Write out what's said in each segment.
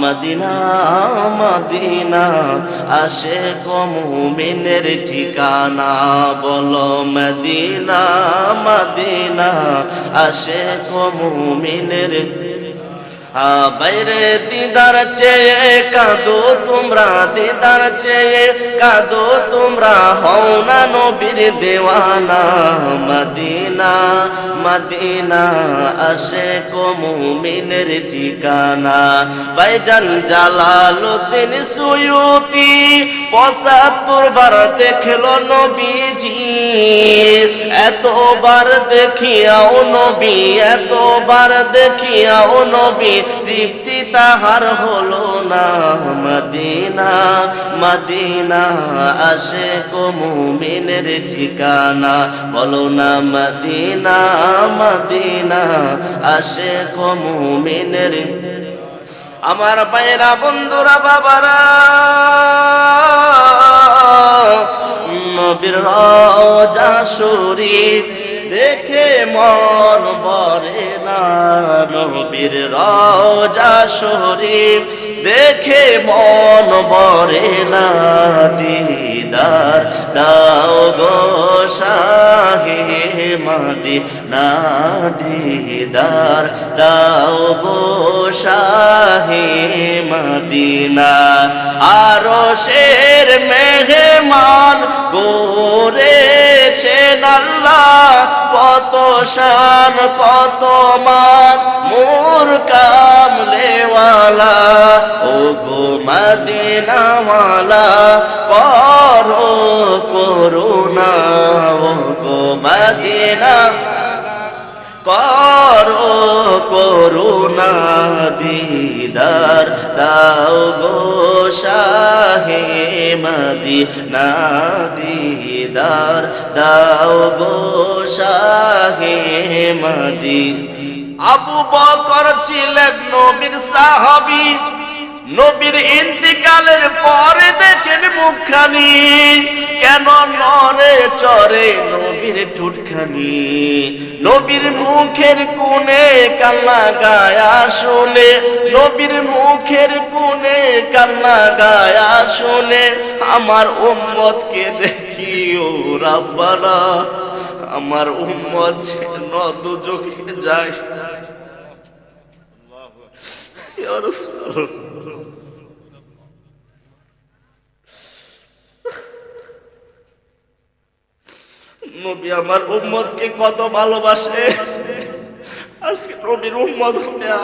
Medina Medina আসে কমুমিনের ঠিকানা। বলো মদিনা মদিনা আসে কমুমিনের বাইরে দিদার চেয়ে কাঁদো তোমরা, দিদার চেয়ে কাঁদো তোমরা, হও না নবীর দেওয়ানা। মদিনা মদিনা আসে কমুমিনের ঠিকানা। বাইজান জালালুদ্দিন সুয়ুতি, পঁচাত্তর বার দেখল নবীজি। এতবার দেখিয়াও নবী, এতবার দেখিয়াও নবী তৃপ্তি তাহার হলো না মদিনা। মদিনা আসে কমুমিনের ঠিকানা। বলো না মদিনা মদিনা আসে কমুমিনের আমার বাইরা বন্ধুরা, বাবারা, নবীর রাজা শরীফ দেখে মন বরে না। নবীর রাজা শরীফ দেখে মন বরে না। দিদার দাও গো শাহে মাদি না দিদার দাও গো শাহে মদিনা। আরও শের মেহমান করেছেন আল্লাহ কত শান, কত মান, মোর কামলেওয়ালা ও গো মদিনাওয়ালা, করো করুণা ও গো মদিনা, করো করুণা, দিদার দাও গো শাহে মদিনা, দিদার দাও গো শাহে মদি। আবু বকর ছিলেন নবীর সাহাবী। নবীর ইন্তিকালের পরে দেখেন মুখখানি। কেন নরে চরে নবীর ঠুটখানি? নবীর মুখের কোণে কান্না গায়া শুনে। নবীর মুখের কোণে কান্না গায়া শুনে। আমার উম্মতকে দেখি ও রাব্বানা। আমার উম্মত যেন দুজকে যায়। নবী আমার উম্মতকে কত ভালোবাসে। আজকে নবীর হইয়া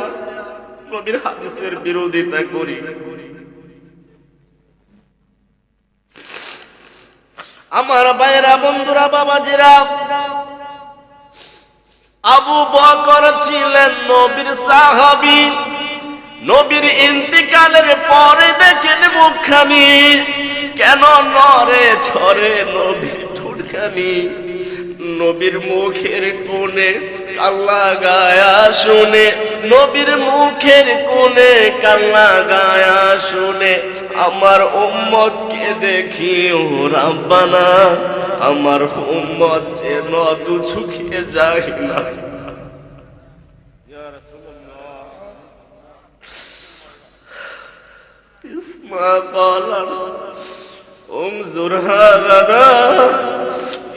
নবীর হাদিসের বিরোধিতা করি। আমার ভাইয়েরা, বন্ধুরা, বাবাজিরা, আবু বকর ছিলেন নবীর সাহাবী। নবীর ইন্তিকালের পরে দেখেন মুখখানি। কেন নরে ছড়ে নবীর ঠোঁটখানি? নবীর মুখের কোণে কাল্লা গায়া শুনে, নবীর মুখের কোণে কাল্লা গায়া শুনে, আমার উম্মতকে দেখি ও রাব্বানা, আমার উম্মত যেন দু ঝুঁকিয়ে যায় না। اسمع قالنا انظر هذا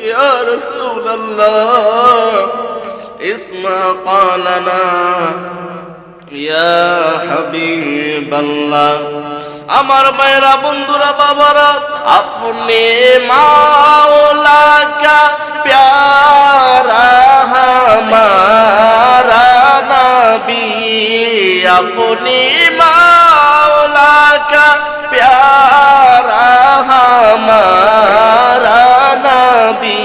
يا رسول الله اسمع قالنا يا حبيب الله আমার বাইরা বন্ধুরা বাবারা আপনি মাওলা কা প্যারা হামারা নবী আপনি মাওলা কা प्यारा हमारा नबी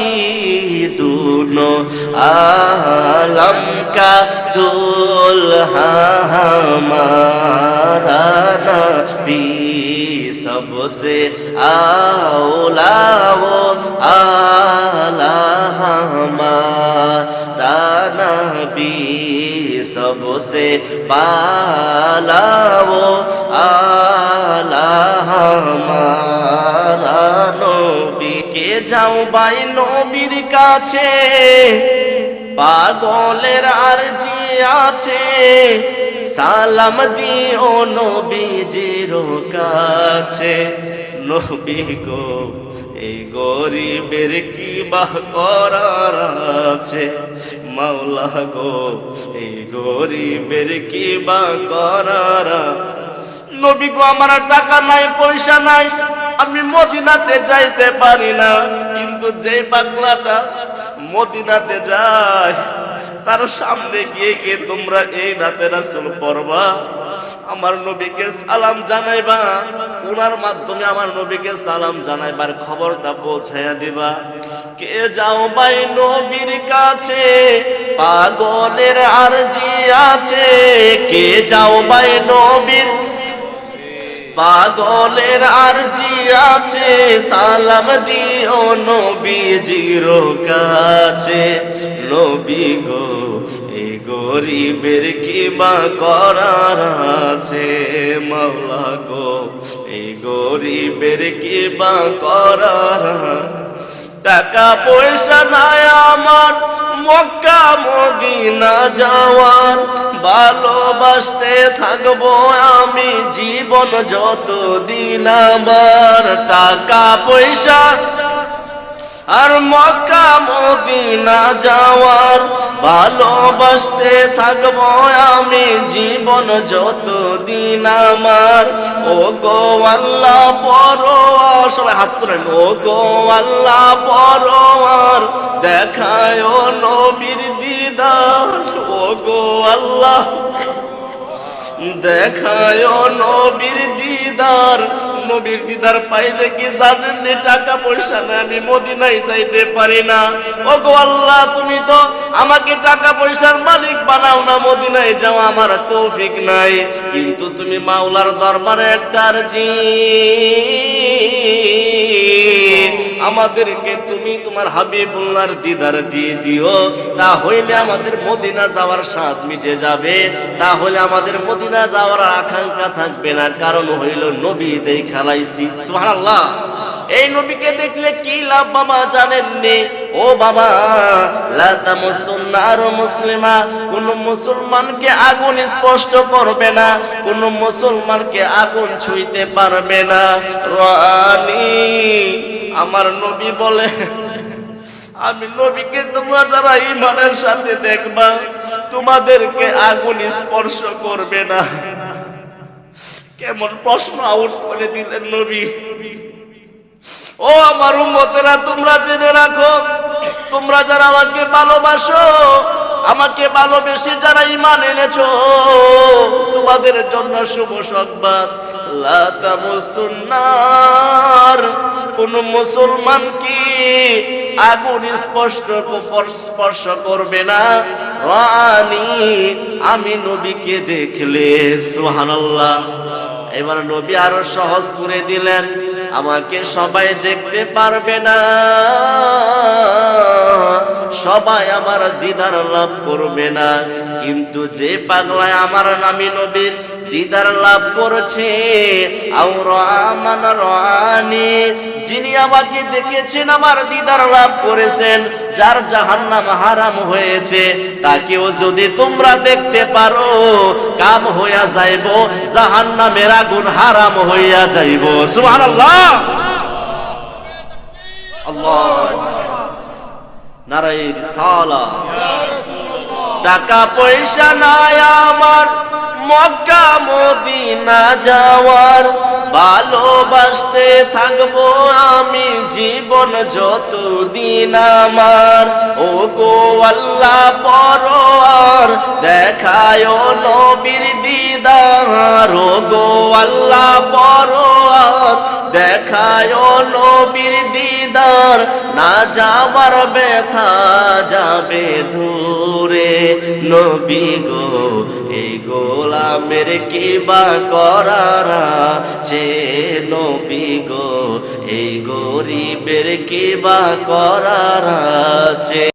दोनों आलम का दुल्हा हमारा नबी सबसे आला वो आला हमारा नबी सबसे पाला वो आ আমার নবীকে যাও বাই নবীর কাছে। পাগলের আর জি আছে। সালাম দিও নবীজির কাছে। নবী গো, এই গরিবের কি বাহ করার আছে? মাওলা গো, এই গরিবের কি বাহ করার নবী গো আমার টাকা নাই, পয়সা নাই। আমি মদিনাতে যাইতে পারি না। কিন্তু যে পাগলাটা মদিনাতে যায়, তার সামনে গিয়ে গিয়ে তোমরা এই রাতে রাসুল পড়বা? আমার নবীকে সালাম জানাইবা। ওনার মাধ্যমে আমার নবীকে সালাম জানাইবার খবরটা পৌঁছাইয়া দিবা। কে যাও ভাই নবীর কাছে, পাগলের আরজি আছে। কে যাও ভাই নবীর পাগলের আর আরজি আছে, সালাম দিও নবীজির কাছে। নবী গো এই গরিবের কি বা করার আছে? মাওলা গো এই গরিবের কি বা করার টাকা পয়সা নাই আমার, মক্কা, মদিনা যাওয়ার। ভালোবাসতে থাকব আমি জীবন যত দিন আমার। টাকা পয়সা আর মক্কা মদিনা যাওয়ার ভালোবাসতে থাকব আমি জীবন যত দিন আমার। ও গো আল্লাহ, পরোয়ার। সবাই হাত তুলেন ও গো আল্লাহ, পরোয়ার। দেখায় নবীর দিদার। ও গো আল্লাহ, দেখায় নবীর দিদার। নবীর দিদার পাইলে কি জানেন নি? টাকা পয়সা না আমি মদিনায় যাইতে পারি না। ও গো আল্লাহ, তুমি তো আমাকে টাকা পয়সার মালিক বানাও না, মদিনায় যাও, আমার তৌফিক নাই। কিন্তু তুমি মাওলার দরবারে একটা আরজি। আমাদেরকে তুমি তোমার হাবিবুল্লাহর দিদার দিয়ে দিও। তা হইলে আমাদের মদিনা যাওয়ার স্বাদ মিটে যাবে। তাহলে আমাদের মদিনা যাওয়ার আকাঙ্ক্ষা থাকবে না। কারণ হইল নবী দেই খালাইছি। সুবহানাল্লাহ। এই নবীকে দেখলে কি লাভ বাবা জানেননি? ও বাবা লাতামুসুন্নার মুসলিমা, কোন মুসলমানকে আগুন স্পষ্ট করবে না, কোন মুসলমানকে আগুন ছুঁইতে পারবে না। রানী আমার নবী বলে, আমি নবীকে তোমরা যারা ইমানের সাথে দেখবা, তোমাদেরকে আগুন স্পর্শ করবে না। কেমন প্রশ্ন আউট করে দিলেন নবী। ও আমার উম্মতেরা, তোমরা জেনে রাখো, তোমরা যারা আমাকে ভালোবাসো, আমাকে ভালোবেসে যারা ইমান এনেছো তোমাদের জন্য শুভ সংবাদ। কোন মুসলমান কি আগুন স্পষ্ট স্পর্শ করবে না? রানি আমি নবীকে দেখলে, সুবহানাল্লাহ। এবার নবী আরও সহজ করে দিলেন। আমাকে সবাই দেখতে পারবে না। সবাই আমার দিদার লাভ করবে না। কিন্তু যে পাগলায় আমার নামী নবীর দিদার লাভ করেছে। যিনি আমাকে দেখেছেন আমার দিদার লাভ করেছেন যার জাহান্নাম হারাম হয়েছে তাকেও যদি তোমরা দেখতে পারো কাম হইয়া যাইব জাহান্নামের আগুন হারাম হইয়া যাইব। সুবহানাল্লাহ! আল্লাহ সালা টাকা পয়সা নাই আমার। মক্কা মদিনা যাওয়ার ভালোবাসতে থাকব আমি জীবন যত দিন আমার। ও গো আল্লাহ পরোয়ার দেখায় নবীর দিদার। ও গো আল্লাহ পরোয়ার দেখায় নবীর দিদার। না যাবার ব্যথা যাবে দূরে নবী গো, এই গোলামের কি বা করার চে নবী গো, এই গরিবের কি বা করার আছে